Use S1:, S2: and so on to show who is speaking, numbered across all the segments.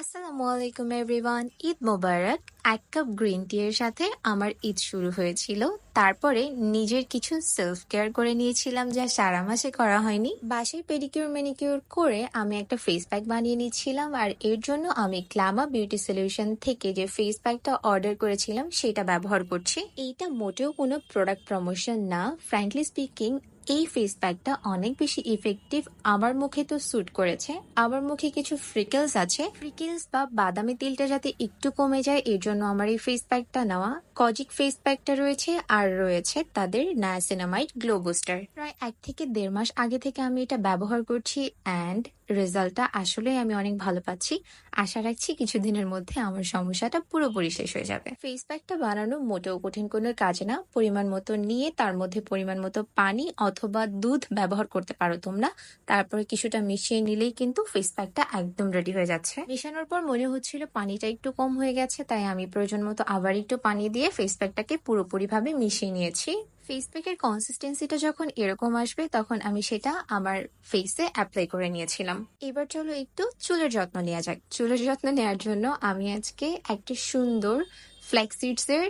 S1: আসসালামু আলাইকুম এভরিওয়ান। ঈদ মোবারক। এক কাপ গ্রিন টি এর সাথে আমার ঈদ শুরু হয়েছিল। তারপরে নিজের কিছু সেলফ কেয়ার করে নিয়েছিলাম, যা সারা মাসে করা হয়নি। বাসায় পেডিকিউর ম্যানিকিউর করে আমি একটা ফেস প্যাক বানিয়ে নিয়েছিলাম আর এর জন্য আমি ক্লামা বিউটি সলিউশন থেকে যে ফেস প্যাকটা অর্ডার করেছিলাম, সেটা ব্যবহার করছি। এইটা মোটেও কোনো প্রোডাক্ট প্রমোশন না। ফ্র্যাঙ্কলি স্পিকিং এই ফেস প্যাকটা অনেক বেশি ইফেক্টিভ আমার মুখে তো স্যুট করেছে। আমার মুখে কিছু ফ্রিকেলস আছে। ফ্রিকেলস বা বাদামি তেলটা যাতে একটু কমে যায়, এর জন্য আমার এই ফেস প্যাকটা নেওয়া। কজিক ফেস প্যাকটা রয়েছে আর রয়েছে তাদের নায়াসিনামাইড গ্লো বুস্টার প্রায় এক থেকে দেড় মাস আগে থেকে আমি এটা ব্যবহার করছি অ্যান্ড রেজাল্টটা আসলে আমি অনেক ভালো পাচ্ছি। আশা রাখছি কিছুদিনের মধ্যে আমার সমস্যাটা পুরোপুরি শেষ হয়ে যাবে। ফেস প্যাকটা বানানো মোটেও কঠিন কোনো কাজ না। পরিমাণ মতো নিয়ে তার মধ্যে পরিমাণ মতো পানি অথবা দুধ ব্যবহার করতে পারো তোমরা। তারপরে কিছুটা মিশিয়ে নিলেই কিন্তু ফেস প্যাকটা একদম রেডি হয়ে যাচ্ছে। মেশানোর পর মনে হচ্ছিল পানিটা একটু কম হয়ে গেছে, তাই আমি প্রয়োজন মতো আবার একটু পানি দিয়ে ফেস প্যাকটাকে পুরোপুরিভাবে মিশিয়ে নিয়েছি। ফেস প্যাকের কনসিস্টেন্সিটা যখন এরকম আসবে, তখন আমি সেটা আমার ফেসে অ্যাপ্লাই করে নিয়েছিলাম। এবার চলো একটু চুলের যত্ন নেওয়া যাক। চুলের যত্ন নেওয়ার জন্য আমি আজকে একটা সুন্দর ফ্লেক্সিডস এর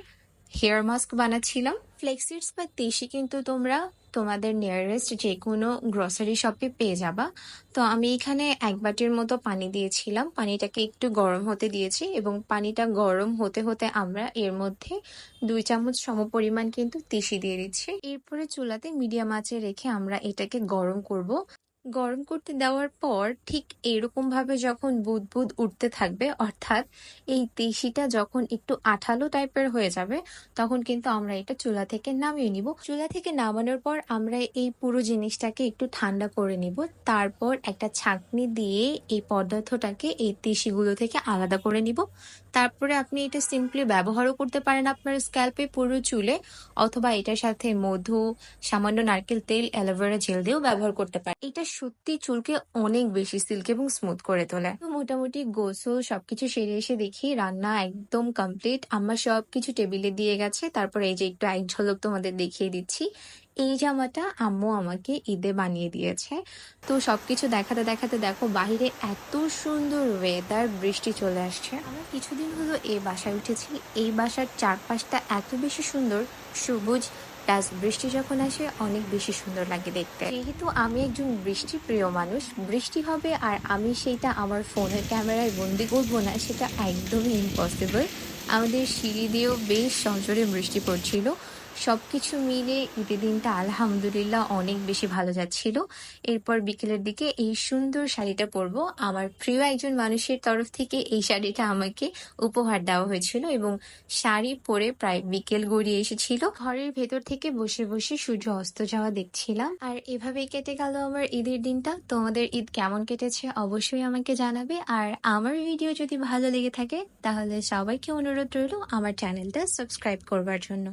S1: হেয়ার মাস্ক বানাচ্ছিলাম। ফ্লেক্সিডস বা দেশি কিন্তু তোমরা তোমাদের নিয়ারেস্ট যে কোনো গ্রসারি শপে পেয়ে যাবা। তো আমি এখানে এক বাটির মতো পানি দিয়েছিলাম। পানিটাকে একটু গরম হতে দিয়েছি এবং পানিটা গরম হতে হতে আমরা এর মধ্যে দুই চামচ সমপরিমাণ কিন্তু তিসি দিয়ে দিচ্ছি। এরপরে চুলাতে মিডিয়াম আঁচে রেখে আমরা এটাকে গরম করব। গরম করতে দেওয়ার পর ঠিক এরকম ভাবে যখন বুদ বুদ উঠতে থাকবে, অর্থাৎ এই তিসিটা যখন একটু আঠালো টাইপের হয়ে যাবে, তখন কিন্তু আমরা এটা চুলা থেকে নামিয়ে নিব। চুলা থেকে নামানোর পর আমরা এই পুরো জিনিসটাকে একটু ঠান্ডা করে নিব। তারপর একটা ছাঁকনি দিয়ে এই পদার্থটাকে এই তিসিগুলো থেকে আলাদা করে নিব। তারপরে আপনি এটা সিম্পলি ব্যবহারও করতে পারেন আপনার স্ক্যাল্পে পুরো চুলে, অথবা এটার সাথে মধু, সামান্য নারকেল তেল, অ্যালোভেরা জেল দিয়েও ব্যবহার করতে পারেন। এটা সত্যি চুলকে অনেক বেশি সিল্ক এবং স্মুথ করে তোলে। তো মোটামুটি গোসল সবকিছু সেরে এসে দেখি রান্না একদম কমপ্লিট আমার সবকিছু টেবিলে দিয়ে গেছে। তারপর এই যে একটু এক ঝলক তোমাদের দেখিয়ে দিচ্ছি। এই জামাটা আম্মু আমাকে ঈদে বানিয়ে দিয়েছে। তো সবকিছু দেখাতে দেখাতে দেখো বাইরে এত সুন্দর ওয়েদার বৃষ্টি চলে আসছে। আমরা কিছুদিন হলো এই বাসায় উঠেছি। এই বাসার চারপাশটা এত বেশি সুন্দর, সবুজ প্লাস বৃষ্টি যখন আসে, অনেক বেশি সুন্দর লাগে দেখতে। যেহেতু আমি একজন বৃষ্টি প্রিয় মানুষ, বৃষ্টি হবে আর আমি সেইটা আমার ফোনের ক্যামেরায় বন্দি করব না, সেটা একদমই ইম্পসিবল আমাদের সিঁড়ি দিয়েও বেশ সজোরে বৃষ্টি পড়ছিল। সবকিছু মিলে ঈদের দিনটা আলহামদুলিল্লাহ অনেক বেশি ভালো যাচ্ছিল। এরপর বিকেলের দিকে এই সুন্দর শাড়িটা পরবো। আমার প্রিয় একজন মানুষের তরফ থেকে এই শাড়িটা আমাকে উপহার দেওয়া হয়েছিল এবং শাড়ি পরে প্রায় বিকেল গড়িয়ে এসেছিল। ঘরের ভেতর থেকে বসে বসে সূর্য অস্ত যাওয়া দেখছিলাম। আর এভাবেই কেটে গেল আমার ঈদের দিনটা। তোমাদের ঈদ কেমন কেটেছে অবশ্যই আমাকে জানাবে। আর আমার ভিডিও যদি ভালো লেগে থাকে, তাহলে সবাইকে অনুরোধ রইল আমার চ্যানেলটা সাবস্ক্রাইব করবার জন্য।